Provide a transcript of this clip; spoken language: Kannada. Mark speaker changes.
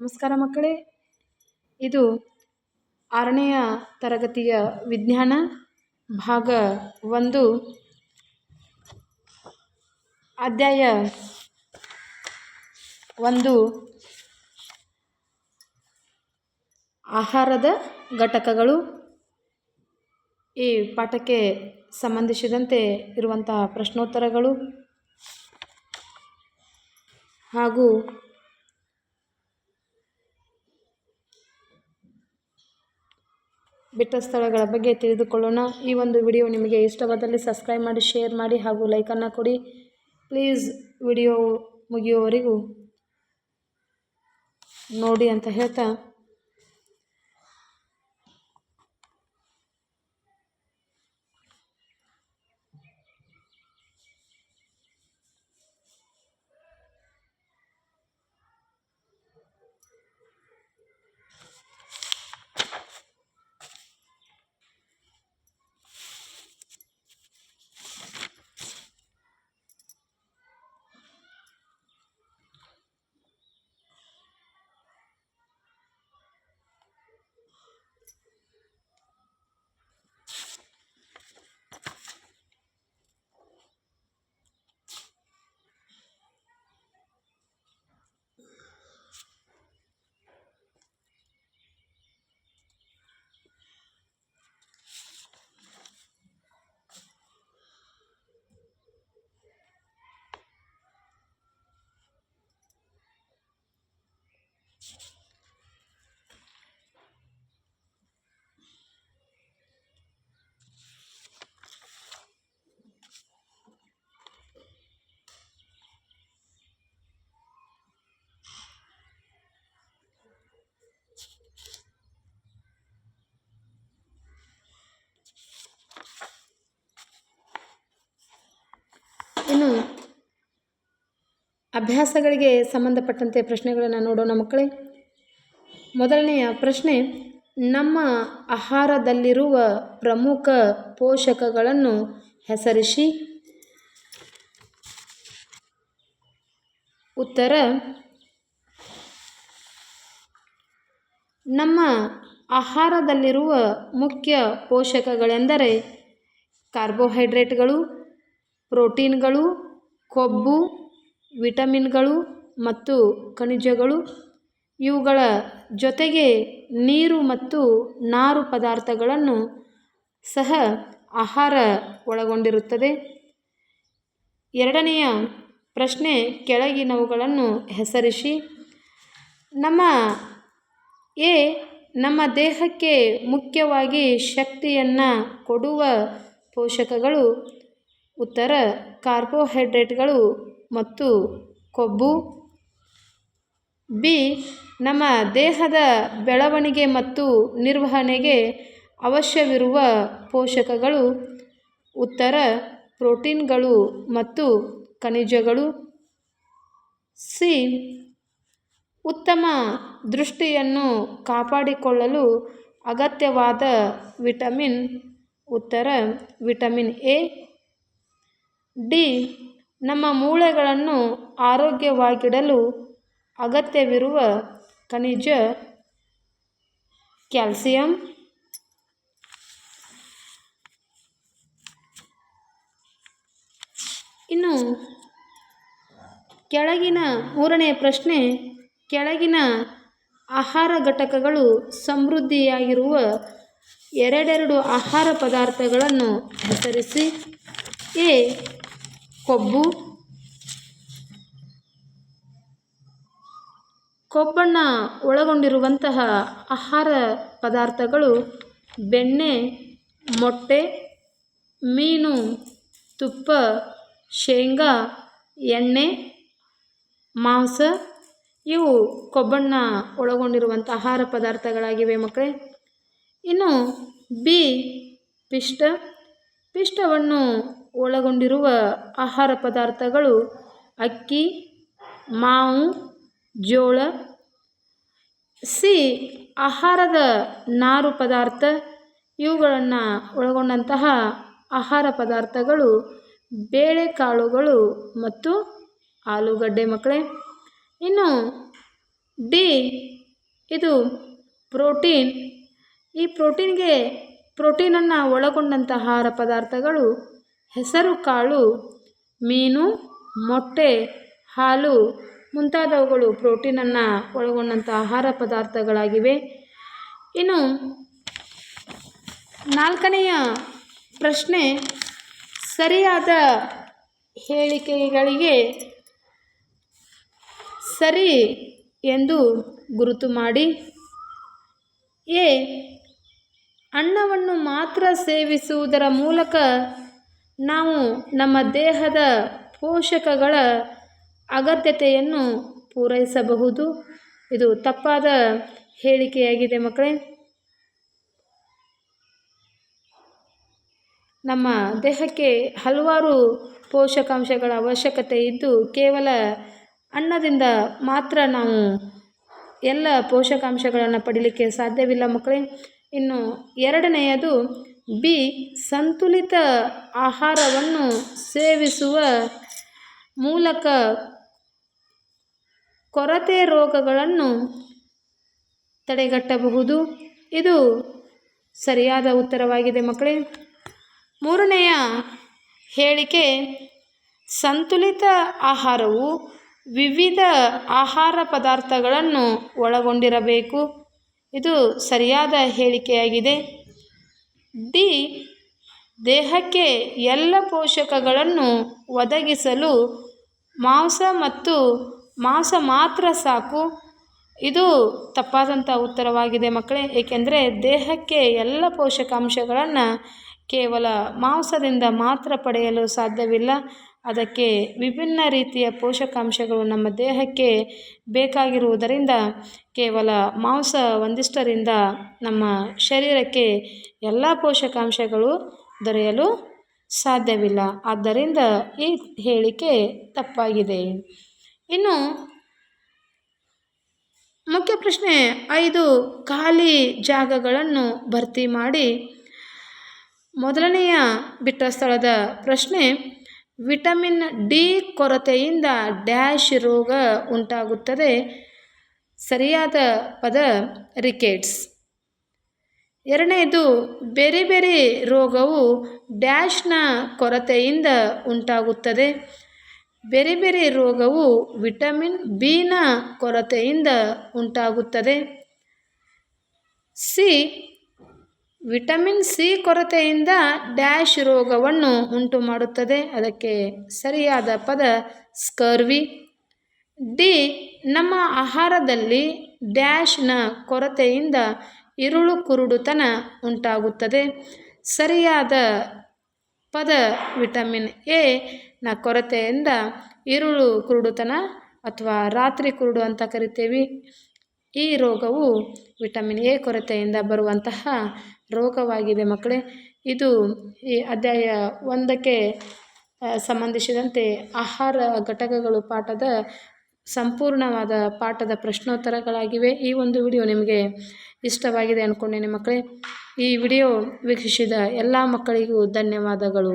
Speaker 1: ನಮಸ್ಕಾರ ಮಕ್ಕಳೇ. ಇದು ಆರನೆಯ ತರಗತಿಯ ವಿಜ್ಞಾನ ಭಾಗ ಒಂದು. ಅಧ್ಯಾಯ ಒಂದು. ಆಹಾರದ ಘಟಕಗಳು. ಈ ಪಾಠಕ್ಕೆ ಸಂಬಂಧಿಸಿದಂತೆ ಇರುವಂತಹ ಪ್ರಶ್ನೋತ್ತರಗಳು. ಹಾಗೂ ಬಿಟ್ಟ ಸ್ಥಳಗಳ ಬಗ್ಗೆ ತಿಳಿದುಕೊಳ್ಳೋಣ. ಈ ಒಂದು ವಿಡಿಯೋ ನಿಮಗೆ ಇಷ್ಟವಾದಲ್ಲಿ ಸಬ್ಸ್ಕ್ರೈಬ್ ಮಾಡಿ ಶೇರ್ ಮಾಡಿ ಹಾಗೂ ಲೈಕನ್ನು ಕೊಡಿ. ಪ್ಲೀಸ್ ವಿಡಿಯೋ ಮುಗಿಯುವವರೆಗೂ ನೋಡಿ ಅಂತ ಹೇಳ್ತಾ ಇನ್ನು ಅಭ್ಯಾಸಗಳಿಗೆ ಸಂಬಂಧಪಟ್ಟಂತೆ ಪ್ರಶ್ನೆಗಳನ್ನು ನೋಡೋಣ ಮಕ್ಕಳೇ. ಮೊದಲನೆಯ ಪ್ರಶ್ನೆ, ನಮ್ಮ ಆಹಾರದಲ್ಲಿರುವ ಪ್ರಮುಖ ಪೋಷಕಗಳನ್ನು ಹೆಸರಿಸಿ. ಉತ್ತರ, ನಮ್ಮ ಆಹಾರದಲ್ಲಿರುವ ಮುಖ್ಯ ಪೋಷಕಗಳೆಂದರೆ ಕಾರ್ಬೋಹೈಡ್ರೇಟ್ಗಳು ಪ್ರೋಟೀನ್ಗಳು, ಕೊಬ್ಬು, ವಿಟಮಿನ್ಗಳು ಮತ್ತು ಖನಿಜಗಳು. ಇವುಗಳ ಜೊತೆಗೆ ನೀರು ಮತ್ತು ನಾರು ಪದಾರ್ಥಗಳನ್ನು ಸಹ ಆಹಾರ ಒಳಗೊಂಡಿರುತ್ತದೆ. ಎರಡನೆಯ ಪ್ರಶ್ನೆ ಕೆಳಗಿನವುಗಳನ್ನು ಹೆಸರಿಸಿ. ನಮ್ಮ ಎ, ನಮ್ಮ ದೇಹಕ್ಕೆ ಮುಖ್ಯವಾಗಿ ಶಕ್ತಿಯನ್ನು ಕೊಡುವ ಪೋಷಕಗಳು ಉತ್ತರ, ಕಾರ್ಬೋಹೈಡ್ರೇಟ್ಗಳು ಮತ್ತು ಕೊಬ್ಬು. ಬಿ, ನಮ್ಮ ದೇಹದ ಬೆಳವಣಿಗೆ ಮತ್ತು ನಿರ್ವಹಣೆಗೆ ಅವಶ್ಯವಿರುವ ಪೋಷಕಗಳು. ಉತ್ತರ, ಪ್ರೋಟೀನ್ಗಳು ಮತ್ತು ಖನಿಜಗಳು. ಸಿ, ಉತ್ತಮ ದೃಷ್ಟಿಯನ್ನು ಕಾಪಾಡಿಕೊಳ್ಳಲು ಅಗತ್ಯವಾದ ವಿಟಮಿನ್. ಉತ್ತರ, ವಿಟಮಿನ್ ಎ ಡಿ, ನಮ್ಮ ಮೂಳೆಗಳನ್ನು ಆರೋಗ್ಯವಾಗಿಡಲು ಅಗತ್ಯವಿರುವ ಖನಿಜ ಕ್ಯಾಲ್ಸಿಯಂ, ಇನ್ನು ಕೆಳಗಿನ ಮೂರನೇ ಪ್ರಶ್ನೆ, ಕೆಳಗಿನ ಆಹಾರ ಘಟಕಗಳು ಸಮೃದ್ಧಿಯಾಗಿರುವ ಎರಡೆರಡು ಆಹಾರ ಪದಾರ್ಥಗಳನ್ನು ಹೆಸರಿಸಿ. ಎ ಕೊಬ್ಬು. ಕೊಬ್ಬಣ್ಣ ಒಳಗೊಂಡಿರುವಂತಹ ಆಹಾರ ಪದಾರ್ಥಗಳು ಬೆಣ್ಣೆ, ಮೊಟ್ಟೆ, ಮೀನು, ತುಪ್ಪ, ಶೇಂಗಾ, ಎಣ್ಣೆ, ಮಾಂಸ. ಇವು ಕೊಬ್ಬಣ್ಣ ಒಳಗೊಂಡಿರುವಂಥ ಆಹಾರ ಪದಾರ್ಥಗಳಾಗಿವೆ ಮಕ್ಕಳೇ. ಇನ್ನು ಬಿ, ಪಿಷ್ಟ. ಪಿಷ್ಟವನ್ನು ಒಳಗೊಂಡಿರುವ ಆಹಾರ ಪದಾರ್ಥಗಳು ಅಕ್ಕಿ, ಮಾವು, ಜೋಳ, ಸಿ ಆಹಾರದ ನಾರು ಪದಾರ್ಥ. ಇವುಗಳನ್ನು ಒಳಗೊಂಡಂತಹ ಆಹಾರ ಪದಾರ್ಥಗಳು ಬೇಳೆಕಾಳುಗಳು ಮತ್ತು ಆಲೂಗಡ್ಡೆ ಮಕ್ಕಳೇ. ಇನ್ನು ಡಿ ಇದು ಪ್ರೋಟೀನ್. ಈ ಪ್ರೋಟೀನ್ಗೆ ಪ್ರೋಟೀನನ್ನು ಒಳಗೊಂಡಂತಹ ಆಹಾರ ಪದಾರ್ಥಗಳು ಹೆಸರು, ಕಾಳು, ಮೀನು, ಮೊಟ್ಟೆ, ಹಾಲು ಮುಂತಾದವುಗಳು ಪ್ರೋಟೀನನ್ನು ಒಳಗೊಂಡಂಥ ಆಹಾರ ಪದಾರ್ಥಗಳಾಗಿವೆ. ಇನ್ನು ನಾಲ್ಕನೆಯ ಪ್ರಶ್ನೆ ಸರಿಯಾದ ಹೇಳಿಕೆಗಳಿಗೆ ಸರಿ ಎಂದು ಗುರುತು ಮಾಡಿ. ಎ ಅನ್ನವನ್ನು ಮಾತ್ರ ಸೇವಿಸುವುದರ ಮೂಲಕ ನಾವು ನಮ್ಮ ದೇಹದ ಪೋಷಕಗಳ ಅಗತ್ಯತೆಯನ್ನು ಪೂರೈಸಬಹುದು. ಇದು ತಪ್ಪಾದ ಹೇಳಿಕೆಯಾಗಿದೆ ಮಕ್ಕಳೇ. ನಮ್ಮ ದೇಹಕ್ಕೆ ಹಲವಾರು ಪೋಷಕಾಂಶಗಳ ಅವಶ್ಯಕತೆ ಇದ್ದು, ಕೇವಲ ಅನ್ನದಿಂದ ಮಾತ್ರ ನಾವು ಎಲ್ಲ ಪೋಷಕಾಂಶಗಳನ್ನು ಪಡೀಲಿಕ್ಕೆ ಸಾಧ್ಯವಿಲ್ಲ ಮಕ್ಕಳೇ. ಇನ್ನು ಎರಡನೆಯದು ಬಿ, ಸಂತುಲಿತ ಆಹಾರವನ್ನು ಸೇವಿಸುವ ಮೂಲಕ ಕೊರತೆ ರೋಗಗಳನ್ನು ತಡೆಗಟ್ಟಬಹುದು. ಇದು ಸರಿಯಾದ ಉತ್ತರವಾಗಿದೆ ಮಕ್ಕಳೇ. ಮೂರನೆಯ ಹೇಳಿಕೆ, ಸಂತುಲಿತ ಆಹಾರವು ವಿವಿಧ ಆಹಾರ ಪದಾರ್ಥಗಳನ್ನು ಒಳಗೊಂಡಿರಬೇಕು. ಇದು ಸರಿಯಾದ ಹೇಳಿಕೆಯಾಗಿದೆ. ಡಿ ದೇಹಕ್ಕೆ ಎಲ್ಲ ಪೋಷಕಗಳನ್ನು ಒದಗಿಸಲು ಮಾಂಸ ಮತ್ತು ಮಾಂಸ ಮಾತ್ರ ಸಾಕು. ಇದು ತಪ್ಪಾದಂಥ ಉತ್ತರವಾಗಿದೆ ಮಕ್ಕಳೇ. ಏಕೆಂದರೆ ದೇಹಕ್ಕೆ ಎಲ್ಲ ಪೋಷಕಾಂಶಗಳನ್ನು ಕೇವಲ ಮಾಂಸದಿಂದ ಮಾತ್ರ ಪಡೆಯಲು ಸಾಧ್ಯವಿಲ್ಲ. ಅದಕ್ಕೆ ವಿಭಿನ್ನ ರೀತಿಯ ಪೋಷಕಾಂಶಗಳು ನಮ್ಮ ದೇಹಕ್ಕೆ ಬೇಕಾಗಿರುವುದರಿಂದ ಕೇವಲ ಮಾಂಸ ಒಂದಿಷ್ಟರಿಂದ ನಮ್ಮ ಶರೀರಕ್ಕೆ ಎಲ್ಲ ಪೋಷಕಾಂಶಗಳು ದೊರೆಯಲು ಸಾಧ್ಯವಿಲ್ಲ. ಆದ್ದರಿಂದ ಈ ಹೇಳಿಕೆ ತಪ್ಪಾಗಿದೆ. ಇನ್ನು ಮುಖ್ಯ ಪ್ರಶ್ನೆ ಐದು, ಖಾಲಿ ಜಾಗಗಳನ್ನು ಭರ್ತಿ ಮಾಡಿ. ಮೊದಲನೆಯ ಬಿಟ್ಟ ಸ್ಥಳದ ಪ್ರಶ್ನೆ ವಿಟಮಿನ್ ಡಿ ಕೊರತೆಯಿಂದ ಡ್ಯಾಶ್ ರೋಗ ಉಂಟಾಗುತ್ತದೆ. ಸರಿಯಾದ ಪದ ರಿಕೆಟ್ಸ್. ಎರಡನೇದು, ಬೇರೆ ಬೇರೆ ರೋಗವು ಡ್ಯಾಶ್ನ ಕೊರತೆಯಿಂದ ಉಂಟಾಗುತ್ತದೆ. ಬೇರೆ ಬೇರೆ ರೋಗವು ವಿಟಮಿನ್ ಬಿನ ಕೊರತೆಯಿಂದ ಉಂಟಾಗುತ್ತದೆ. ಸಿ ವಿಟಮಿನ್ ಸಿ ಕೊರತೆಯಿಂದ ಡ್ಯಾಶ್ ರೋಗವನ್ನು ಉಂಟು ಮಾಡುತ್ತದೆ ಅದಕ್ಕೆ ಸರಿಯಾದ ಪದ ಸ್ಕರ್ವಿ. ಡಿ, ನಮ್ಮ ಆಹಾರದಲ್ಲಿ ಡ್ಯಾಶ್ನ ಕೊರತೆಯಿಂದ ಇರುಳು ಕುರುಡುತನ ಉಂಟಾಗುತ್ತದೆ. ಸರಿಯಾದ ಪದ ವಿಟಮಿನ್ ಎ ನ ಕೊರತೆಯಿಂದ ಇರುಳು ಕುರುಡುತನ ಅಥವಾ ರಾತ್ರಿ ಕುರುಡು ಅಂತ ಕರಿತೇವೆ. ಈ ರೋಗವು ವಿಟಮಿನ್ ಎ ಕೊರತೆಯಿಂದ ಬರುವಂತಹ ರೋಗವಾಗಿದೆ ಮಕ್ಕಳೇ. ಇದು ಈ ಅಧ್ಯಾಯ ಒಂದಕ್ಕೆ ಸಂಬಂಧಿಸಿದಂತೆ ಆಹಾರ ಘಟಕಗಳು ಪಾಠದ ಸಂಪೂರ್ಣವಾದ ಪಾಠದ ಪ್ರಶ್ನೋತ್ತರಗಳಾಗಿವೆ. ಈ ಒಂದು ವಿಡಿಯೋ ನಿಮಗೆ ಇಷ್ಟವಾಗಿದೆ ಅಂದ್ಕೊಂಡೇನೆ ಮಕ್ಕಳೇ. ಈ ವಿಡಿಯೋ ವೀಕ್ಷಿಸಿದ ಎಲ್ಲ ಮಕ್ಕಳಿಗೂ ಧನ್ಯವಾದಗಳು.